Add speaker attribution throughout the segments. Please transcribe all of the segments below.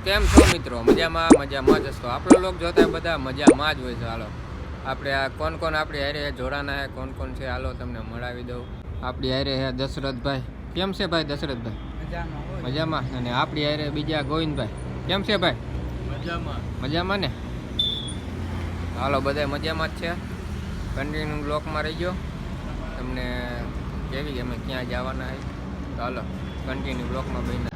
Speaker 1: કેમ છો મિત્રો? મજામાં મજામાં જ હશો આપણો લોક જોતા બધા મજામાં જ હોય છે. હાલો આપણે આ કોણ કોણ આપણી હારે જોડાના હે કોણ કોણ છે? હાલો તમને મળાવી દઉં. આપણી હારે હે દશરથભાઈ. કેમ છે ભાઈ દશરથભાઈ? મજામાં અને આપણી હારે બીજા ગોવિંદભાઈ. કેમ છે ભાઈ?
Speaker 2: મજામાં.
Speaker 1: મજામાં ને? હાલો બધા મજામાં જ છે. કન્ટિન્યુ બ્લોકમાં રહી ગયો તમને કેવી કે અમે ક્યાં જવાના હોય તો હાલો કન્ટિન્યુ બ્લોકમાં બહીને.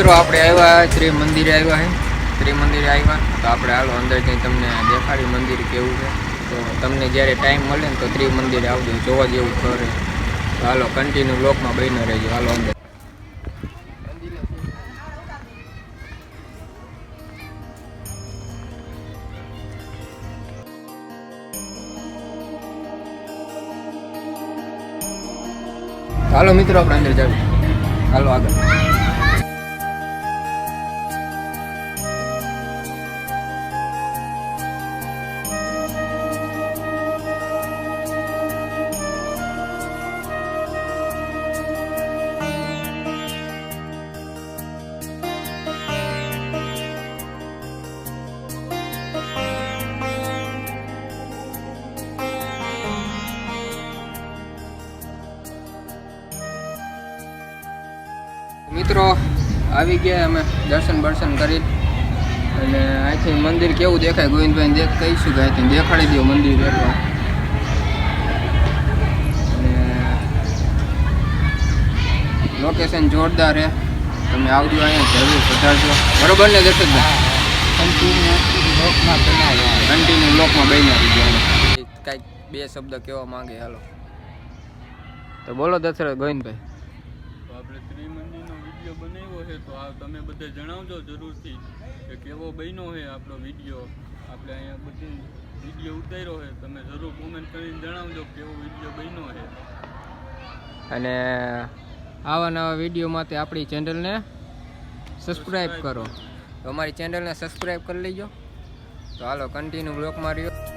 Speaker 1: મિત્રો, આપણે આવ્યા શ્રી મંદિરે આવ્યા છે શ્રી મંદિરે આવ્યા. તો આપણે હાલો અંદર જઈને તમને દેખાડી મંદિર કેવું છે. તો તમને જ્યારે ટાઈમ મળે ને તો ત્રી મંદિરે આવજો, જોવા જેવું છે તો હાલો કન્ટિન્યુ બ્લોકમાં બહીને રહેજો. હાલો, અંદર. હાલો મિત્રો, આપણે અંદર જાવ હાલો, આગળ. મિત્રો આવી ગયા અમે દર્શન બર્શન કરી. અને અહીંથી મંદિર કેવું દેખાય? ગોવિંદભાઈ દેખ કહીશું કે અહીંથી દેખાડી દો મંદિર એટલું અને લોકેશન જોરદાર છે તમે આવજો અહીંયા જરૂર પધારજો. બરોબર ને દર્શકભાઈ કન્ટિન્યુ લોકમાં બહીને આવી ગયા કાંઈક બે શબ્દ કહેવા માંગે હાલો. તો બોલો દશરથ ગોવિંદભાઈ
Speaker 2: તો આપણે ત્રિમંદિરનો વીડિયો બનાવ્યો છે તો આ તમે બધે જણાવજો જરૂરથી કે કેવો બન્યો છે આપણો વીડિયો. આપણે અહીંયા બધી વીડિયો ઉતાર્યો છે તમે જરૂર કોમેન્ટ કરીને જણાવજો કેવો વીડિયો બન્યો છે.
Speaker 1: અને આવા નવા વીડિયો માટે આપણી ચેનલને સબસ્ક્રાઈબ કરો. તો અમારી ચેનલને સબસ્ક્રાઈબ કરી લેજો. તો હાલો કન્ટિન્યુ બ્લોકમાં રહ્યો.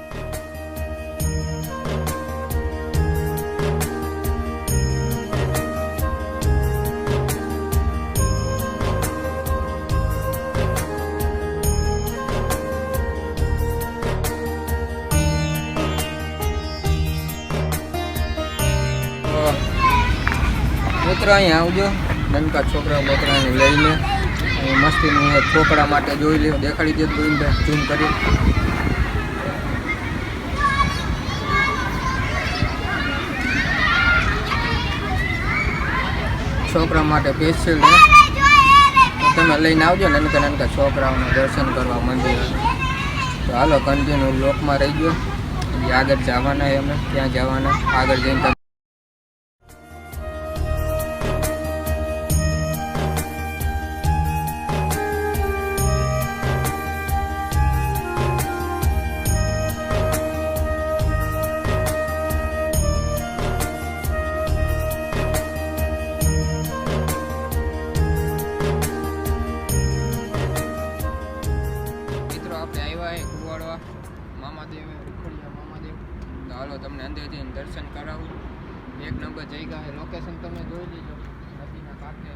Speaker 1: મિત્રો અહીંયા આવજો. નનકા છોકરા બોકરાને લઈને અહીં મસ્તીનું છોકરા માટે જોઈ લ્યો. દેખાડી દે ગોવિંદભાઈ ઝૂમ કરી. છોકરા માટે સ્પેશિયલ તમે લઈને આવજો નનકા નનકા છોકરાઓને દર્શન કરવા મંદિર. તો હાલો કન્ટિન્યુ લોકમાં રહી ગયો. આગળ જવાના અમે. ત્યાં જવાના? આગળ જઈને મામાદેવ ઉખડિયા મામાદેવ તો હાલો તમને અંદર જઈને દર્શન કરાવું. એક નંબર જગ્યા ગયા લોકેશન તમે જોઈ લીધો. નદીના કાંઠે.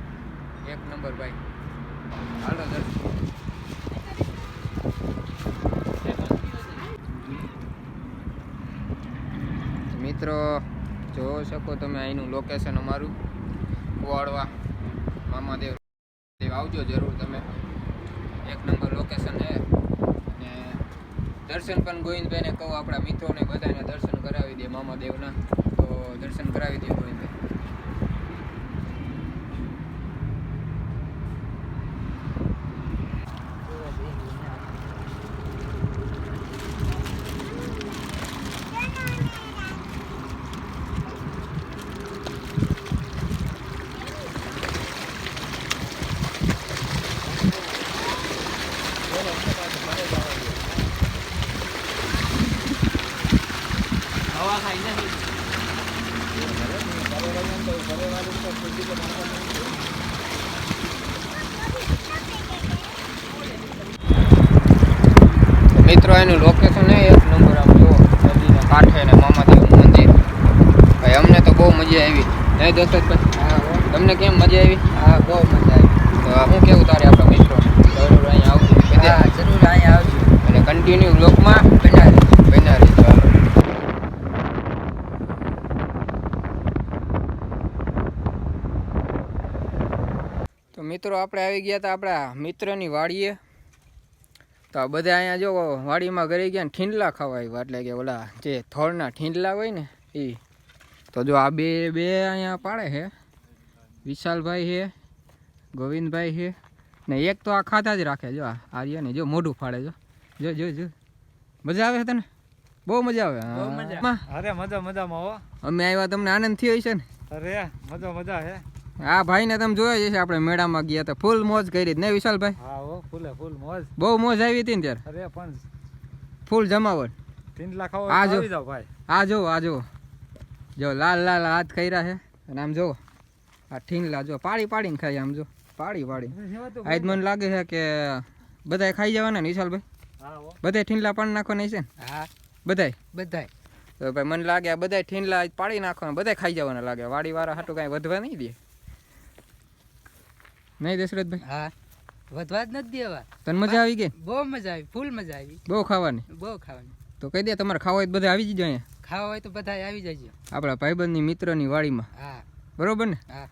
Speaker 1: એક નંબર ભાઈ. હાલો દર્શન. મિત્રો જોઈ શકો તમે અહીંનું લોકેશન અમારું. કુવાડવા મામાદેવ. દેવ આવજો જરૂર તમે. એક નંબર લોકેશન છે. દર્શન પણ ગોવિંદભાઈને કહું, આપણા મિત્રોને બધાને દર્શન કરાવી દે મામાદેવના તો દર્શન કરાવી દે ગોવિંદભાઈ
Speaker 3: હવા ખાઈ નથી
Speaker 1: તો મિત્રો એનું લોકેશન એ એક નંબર આમ જુઓ નદીના કાંઠે ને મામાદેવનું મંદિર. ભાઈ અમને તો બહુ મજા આવી. નહીં દશરથભાઈ તમને કેમ મજા આવી?
Speaker 3: હા બહુ મજા આવી.
Speaker 1: તો હું કેવું તારે આપણા મિત્રો? જરૂર અહીંયા આવજો.
Speaker 3: જરૂર અહીંયા આવજો.
Speaker 1: અને કન્ટિન્યુ બ્લોકમાં
Speaker 3: બનાવી
Speaker 1: બન્યા રહેજો હાલો. તો મિત્રો આપણે આવી ગયા હતા આપણા મિત્રની વાડીએ. તો આ બધા અહીંયા જો વાડીમાં ઘરે ગયા ને ઠીંડલા ખાવા આવ્યા એટલે કે ઓલા જે થળના ઠીંડલા હોય ને એ. તો જો આ બે બે અહીંયા પાડે છે. વિશાલભાઈ છે ગોવિંદભાઈ છે ને એક તો આ ખાતા જ રાખે જો આ આર્ય ને જો મોઢું ફાડે જો. જો જો જો. મજા આવે છે તને? બહુ મજા આવે.
Speaker 3: બહુ મજા.
Speaker 1: માં,
Speaker 4: અરે મજા મજામાં હો.
Speaker 1: અમે આવ્યા તમને આનંદ થયો છે ને?
Speaker 4: અરે મજા મજા હે.
Speaker 1: આ ભાઈને તમે જોયા જ આપણે મેળામાં ગયા હતા. ફૂલ મોજ કરી ને વિશાલભાઈ?
Speaker 4: હા હો ફૂલે ફૂલ મોજ.
Speaker 1: બહુ મોજ આવી હતી ને ત્યારે?
Speaker 4: અરે પણ
Speaker 1: ફૂલ જમાવટ.
Speaker 4: તીન લાખ
Speaker 1: આ જો.
Speaker 4: ભાઈ.
Speaker 1: આ જો આ જો. જો લાલ લાલ હાથ કર્યા છે. અને આમ જો આ ઠીંગલા જો પાડી પાડીને ખાઈ આમ જો. પાડી પાડી આજ મને લાગે છે કે બધાય ખાઈ જવાના ને વિશાલભાઈ?
Speaker 4: બધા હો.
Speaker 1: બધાય ઠીંગલા પાડી નાખવાના છે ને?
Speaker 3: હા.
Speaker 1: બધાય?
Speaker 3: બધાય.
Speaker 1: તો ભાઈ મને લાગે આ બધા ઠીંગલા પાડી નાખવાના બધાય ખાઈ જવાના લાગે. વાડીવાળા હાટું કાંઈ વધવા નહીં દે. નહીં દશરથભાઈ?
Speaker 3: હા. વધવા જ નથી દેવા.
Speaker 1: તને મજા આવી ગઈ?
Speaker 3: બહુ મજા આવી ફૂલ મજા આવી.
Speaker 1: બહુ ખાવાની?
Speaker 3: બહુ ખાવાની.
Speaker 1: તો કહી દે તમારે ખાવા હોય તો બધા આવી જજો અહીંયા.
Speaker 3: ખાવા હોય તો બધા આવી જજો.
Speaker 1: આપણા ભાઈબંધની મિત્રની વાડીમાં.
Speaker 3: હા.
Speaker 1: બરોબર ને?
Speaker 3: હા.